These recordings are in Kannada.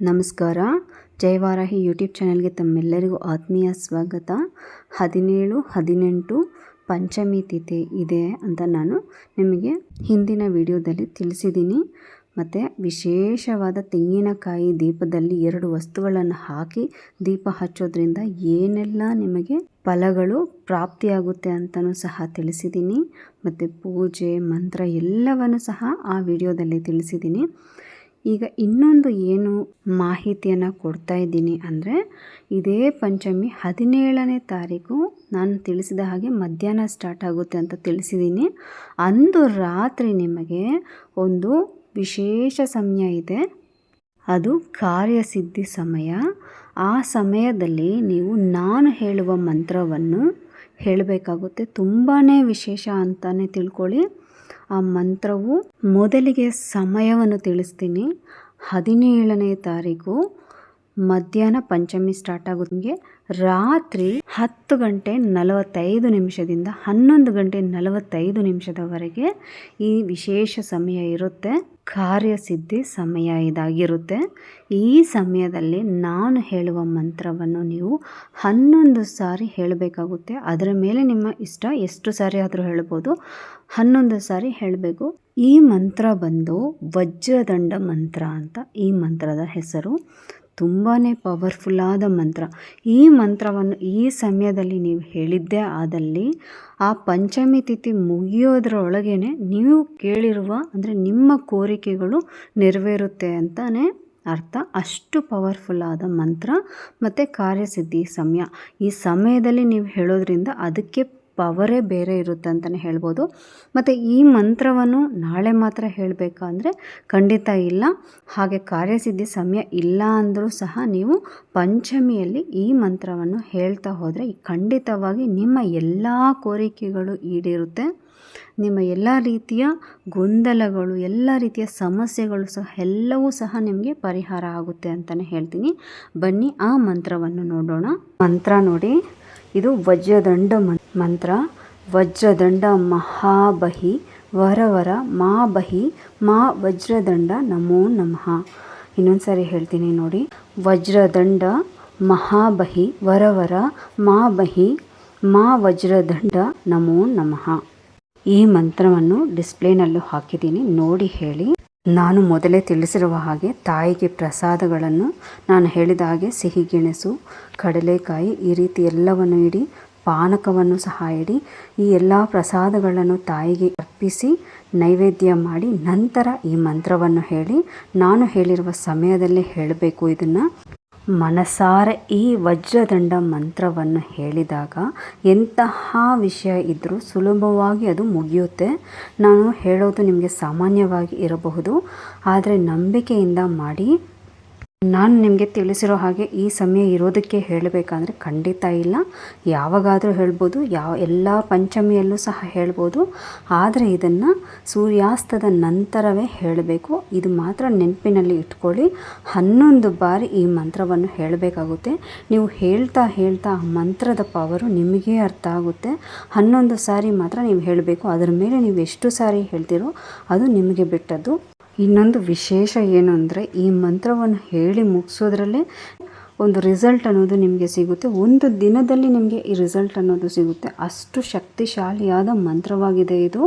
ನಮಸ್ಕಾರ. ಜಯವಾರಾಹಿ ಯೂಟ್ಯೂಬ್ ಚಾನಲ್ಗೆ ತಮ್ಮೆಲ್ಲರಿಗೂ ಆತ್ಮೀಯ ಸ್ವಾಗತ. ಹದಿನೇಳು, ಹದಿನೆಂಟು, ಪಂಚಮಿ ತಿಥಿ ಇದೆ ಅಂತ ನಾನು ನಿಮಗೆ ಹಿಂದಿನ ವಿಡಿಯೋದಲ್ಲಿ ತಿಳಿಸಿದ್ದೀನಿ. ಮತ್ತು ವಿಶೇಷವಾದ ತೆಂಗಿನಕಾಯಿ ದೀಪದಲ್ಲಿ ಎರಡು ವಸ್ತುಗಳನ್ನು ಹಾಕಿ ದೀಪ ಹಚ್ಚೋದ್ರಿಂದ ಏನೆಲ್ಲ ನಿಮಗೆ ಫಲಗಳು ಪ್ರಾಪ್ತಿಯಾಗುತ್ತೆ ಅಂತಲೂ ಸಹ ತಿಳಿಸಿದ್ದೀನಿ. ಮತ್ತು ಪೂಜೆ, ಮಂತ್ರ ಎಲ್ಲವನ್ನು ಸಹ ಆ ವಿಡಿಯೋದಲ್ಲಿ ತಿಳಿಸಿದ್ದೀನಿ. ಈಗ ಇನ್ನೊಂದು ಏನು ಮಾಹಿತಿಯನ್ನು ಕೊಡ್ತಾ ಇದ್ದೀನಿ ಅಂದರೆ, ಇದೇ ಪಂಚಮಿ ಹದಿನೇಳನೇ ತಾರೀಕು ನಾನು ತಿಳಿಸಿದ ಹಾಗೆ ಮಧ್ಯಾಹ್ನ ಸ್ಟಾರ್ಟ್ ಆಗುತ್ತೆ ಅಂತ ತಿಳಿಸಿದ್ದೀನಿ. ಅಂದು ರಾತ್ರಿ ನಿಮಗೆ ಒಂದು ವಿಶೇಷ ಸಮಯ ಇದೆ. ಅದು ಕಾರ್ಯಸಿದ್ಧಿ ಸಮಯ. ಆ ಸಮಯದಲ್ಲಿ ನೀವು ನಾನು ಹೇಳುವ ಮಂತ್ರವನ್ನು ಹೇಳಬೇಕಾಗುತ್ತೆ. ತುಂಬಾ ವಿಶೇಷ ಅಂತಲೇ ತಿಳ್ಕೊಳ್ಳಿ. ಆ ಮಂತ್ರವು ಮೊದಲಿಗೆ ಸಮಯವನ್ನು ತಿಳಿಸ್ತೀನಿ. ಹದಿನೇಳನೇ ತಾರೀಕು. ಮಧ್ಯಾಹ್ನ ಪಂಚಮಿ ಸ್ಟಾರ್ಟ್ ಆಗೋದಂಗೆ ರಾತ್ರಿ ಹತ್ತು ಗಂಟೆ ನಲವತ್ತೈದು ನಿಮಿಷದಿಂದ ಹನ್ನೊಂದು ಗಂಟೆ ನಲವತ್ತೈದು ನಿಮಿಷದವರೆಗೆ ಈ ವಿಶೇಷ ಸಮಯ ಇರುತ್ತೆ. ಕಾರ್ಯಸಿದ್ಧಿ ಸಮಯ ಇದಾಗಿರುತ್ತೆ. ಈ ಸಮಯದಲ್ಲಿ ನಾನು ಹೇಳುವ ಮಂತ್ರವನ್ನು ನೀವು ಹನ್ನೊಂದು ಸಾರಿ ಹೇಳಬೇಕಾಗುತ್ತೆ. ಅದರ ಮೇಲೆ ನಿಮ್ಮ ಇಷ್ಟ ಎಷ್ಟು ಸಾರಿ ಆದರೂ ಹೇಳ್ಬೋದು. ಹನ್ನೊಂದು ಸಾರಿ ಹೇಳಬೇಕು. ಈ ಮಂತ್ರ ಬಂದು ವಜ್ರದಂಡ ಮಂತ್ರ ಅಂತ ಈ ಮಂತ್ರದ ಹೆಸರು. ತುಂಬಾ ಪವರ್ಫುಲ್ಲಾದ ಮಂತ್ರ. ಈ ಮಂತ್ರವನ್ನು ಈ ಸಮಯದಲ್ಲಿ ನೀವು ಹೇಳಿದ್ದೇ ಆದಲ್ಲಿ ಆ ಪಂಚಮಿ ತಿಥಿ ಮುಗಿಯೋದ್ರೊಳಗೇ ನೀವು ಕೇಳಿರುವ ಅಂದರೆ ನಿಮ್ಮ ಕೋರಿಕೆಗಳು ನೆರವೇರುತ್ತೆ ಅಂತಲೇ ಅರ್ಥ. ಅಷ್ಟು ಪವರ್ಫುಲ್ಲಾದ ಮಂತ್ರ ಮತ್ತು ಕಾರ್ಯಸಿದ್ಧಿ ಸಮಯ. ಈ ಸಮಯದಲ್ಲಿ ನೀವು ಹೇಳೋದ್ರಿಂದ ಅದಕ್ಕೆ ಪವರೇ ಬೇರೆ ಇರುತ್ತೆ ಅಂತಲೇ ಹೇಳ್ಬೋದು. ಮತ್ತು ಈ ಮಂತ್ರವನ್ನು ನಾಳೆ ಮಾತ್ರ ಹೇಳಬೇಕಾ ಅಂದರೆ ಖಂಡಿತ ಇಲ್ಲ. ಹಾಗೆ ಕಾರ್ಯಸಿದ್ಧಿ ಸಮಯ ಇಲ್ಲ ಅಂದರೂ ಸಹ ನೀವು ಪಂಚಮಿಯಲ್ಲಿ ಈ ಮಂತ್ರವನ್ನು ಹೇಳ್ತಾ ಹೋದರೆ ಖಂಡಿತವಾಗಿ ನಿಮ್ಮ ಎಲ್ಲ ಕೋರಿಕೆಗಳು ಈಡೇರುತ್ತೆ. ನಿಮ್ಮ ಎಲ್ಲ ರೀತಿಯ ಗೊಂದಲಗಳು, ಎಲ್ಲ ರೀತಿಯ ಸಮಸ್ಯೆಗಳು ಸಹ, ಎಲ್ಲವೂ ಸಹ ನಿಮಗೆ ಪರಿಹಾರ ಆಗುತ್ತೆ ಅಂತಲೇ ಹೇಳ್ತೀನಿ. ಬನ್ನಿ ಆ ಮಂತ್ರವನ್ನು ನೋಡೋಣ. ಮಂತ್ರ ನೋಡಿ. ಇದು ವಜ್ರದಂಡ ಮಂತ್ರ. ವಜ್ರದಂಡ ಮಹಾಬಹಿ, ವರವರ ಮಾ ಬಹಿ ಮಾ ವಜ್ರದಂಡ ನಮೋ ನಮಃ. ಇನ್ನೊಂದು ಸಾರಿ ಹೇಳ್ತೀನಿ ನೋಡಿ. ವಜ್ರದಂಡ, ಮಹಾಬಹಿ, ವರವರ ಮಾ ಬಹಿ ಮಾ ವಜ್ರದಂಡ ನಮೋ ನಮಃ. ಈ ಮಂತ್ರವನ್ನು ಡಿಸ್ಪ್ಲೇನಲ್ಲೂ ಹಾಕಿದ್ದೀನಿ. ನೋಡಿ ಹೇಳಿ. ನಾನು ಮೊದಲೇ ತಿಳಿಸಿರುವ ಹಾಗೆ ತಾಯಿಗೆ ಪ್ರಸಾದಗಳನ್ನು ನಾನು ಹೇಳಿದ ಹಾಗೆ ಸಿಹಿ, ಗೆಣಸು, ಕಡಲೆಕಾಯಿ ಈ ರೀತಿ ಎಲ್ಲವನ್ನು ಇಡಿ ಪಾನಕವನ್ನು ಸಹ ಇಡಿ, ಈ ಎಲ್ಲ ಪ್ರಸಾದಗಳನ್ನು ತಾಯಿಗೆ ಅರ್ಪಿಸಿ ನೈವೇದ್ಯ ಮಾಡಿ ನಂತರ ಈ ಮಂತ್ರವನ್ನು ಹೇಳಿ, ನಾನು ಹೇಳಿರುವ ಸಮಯದಲ್ಲೇ ಹೇಳಬೇಕು ಇದನ್ನು. ಮನಸಾರ ಈ ವಜ್ರದಂಡ ಮಂತ್ರವನ್ನು ಹೇಳಿದಾಗ ಎಂತಹ ವಿಷಯ ಇದ್ದರೂ ಸುಲಭವಾಗಿ ಅದು ಮುಗಿಯುತ್ತೆ. ನಾನು ಹೇಳೋದು ನಿಮಗೆ ಸಾಮಾನ್ಯವಾಗಿ ಇರಬಹುದು, ಆದರೆ ನಂಬಿಕೆಯಿಂದ ಮಾಡಿ ನಾನು ನಿಮಗೆ ತಿಳಿಸಿರೋ ಹಾಗೆ ಈ ಸಮಯ ಇರೋದಕ್ಕೆ ಹೇಳಬೇಕಂದ್ರೆ ಖಂಡಿತ ಇಲ್ಲ. ಯಾವಾಗಾದರೂ ಹೇಳ್ಬೋದು, ಯಾವ ಎಲ್ಲ ಪಂಚಮಿಯಲ್ಲೂ ಸಹ ಹೇಳ್ಬೋದು. ಆದರೆ ಇದನ್ನು ಸೂರ್ಯಾಸ್ತದ ನಂತರವೇ ಹೇಳಬೇಕು. ಇದು ಮಾತ್ರ ನೆನಪಿನಲ್ಲಿ ಇಟ್ಕೊಳ್ಳಿ. ಹನ್ನೊಂದು ಬಾರಿ ಈ ಮಂತ್ರವನ್ನು ಹೇಳಬೇಕಾಗುತ್ತೆ. ನೀವು ಹೇಳ್ತಾ ಹೇಳ್ತಾ ಮಂತ್ರದ ಪವರು ನಿಮಗೇ ಅರ್ಥ ಆಗುತ್ತೆ. ಹನ್ನೊಂದು ಸಾರಿ ಮಾತ್ರ ನೀವು ಹೇಳಬೇಕು. ಅದರ ಮೇಲೆ ನೀವು ಎಷ್ಟು ಸಾರಿ ಹೇಳ್ತೀರೋ ಅದು ನಿಮಗೆ ಬಿಟ್ಟದ್ದು. ಇನ್ನೊಂದು ವಿಶೇಷ ಏನು ಅಂದರೆ ಈ ಮಂತ್ರವನ್ನು ಹೇಳಿ ಮುಗಿಸೋದ್ರಲ್ಲೇ ಒಂದು ರಿಸಲ್ಟ್ ಅನ್ನೋದು ನಿಮಗೆ ಸಿಗುತ್ತೆ. ಒಂದು ದಿನದಲ್ಲಿ ನಿಮಗೆ ಈ ರಿಸಲ್ಟ್ ಅನ್ನೋದು ಸಿಗುತ್ತೆ. ಅಷ್ಟು ಶಕ್ತಿಶಾಲಿಯಾದ ಮಂತ್ರವಾಗಿದೆ ಇದು.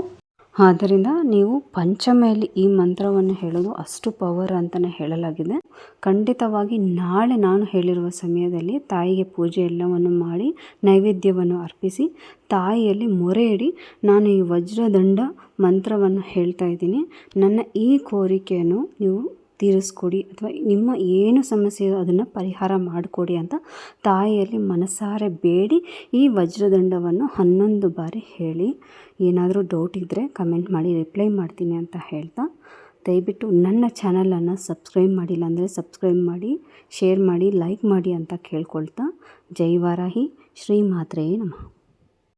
ಆದ್ದರಿಂದ ನೀವು ಪಂಚಮೆಯಲ್ಲಿ ಈ ಮಂತ್ರವನ್ನು ಹೇಳೋದು ಅಷ್ಟು ಪವರ್ ಅಂತಲೇ ಹೇಳಲಾಗಿದೆ. ಖಂಡಿತವಾಗಿ ನಾಳೆ ನಾನು ಹೇಳಿರುವ ಸಮಯದಲ್ಲಿ ತಾಯಿಗೆ ಪೂಜೆ ಎಲ್ಲವನ್ನು ಮಾಡಿ ನೈವೇದ್ಯವನ್ನು ಅರ್ಪಿಸಿ ತಾಯಿಯಲ್ಲಿ ಮೊರೆ ಇಡಿ ನಾನು ಈ ವಜ್ರದಂಡ ಮಂತ್ರವನ್ನು ಹೇಳ್ತಾ ಇದ್ದೀನಿ. ನನ್ನ ಈ ಕೋರಿಕೆಯನ್ನು ನೀವು ತೀರಿಸ್ಕೊಡಿ ಅಥವಾ ನಿಮ್ಮ ಏನು ಸಮಸ್ಯೆ ಅದನ್ನು ಪರಿಹಾರ ಮಾಡಿಕೊಡಿ ಅಂತ ತಾಯಿಯಲ್ಲಿ ಮನಸಾರೆ ಬೇಡಿ ಈ ವಜ್ರದಂಡವನ್ನು ಹನ್ನೊಂದು ಬಾರಿ ಹೇಳಿ. ಏನಾದರೂ ಡೌಟ್ ಇದ್ದರೆ ಕಮೆಂಟ್ ಮಾಡಿ ರಿಪ್ಲೈ ಮಾಡ್ತೀನಿ ಅಂತ ಹೇಳ್ತಾ ದಯವಿಟ್ಟು ನನ್ನ ಚಾನಲನ್ನು ಸಬ್ಸ್ಕ್ರೈಬ್ ಮಾಡಿಲ್ಲ ಅಂದರೆ ಸಬ್ಸ್ಕ್ರೈಬ್ ಮಾಡಿ, ಶೇರ್ ಮಾಡಿ, ಲೈಕ್ ಮಾಡಿ ಅಂತ ಕೇಳ್ಕೊಳ್ತಾ. ಜೈ ವಾರಾಹಿ. ಶ್ರೀ ಮಾತ್ರೆಯೇ ನಮಃ.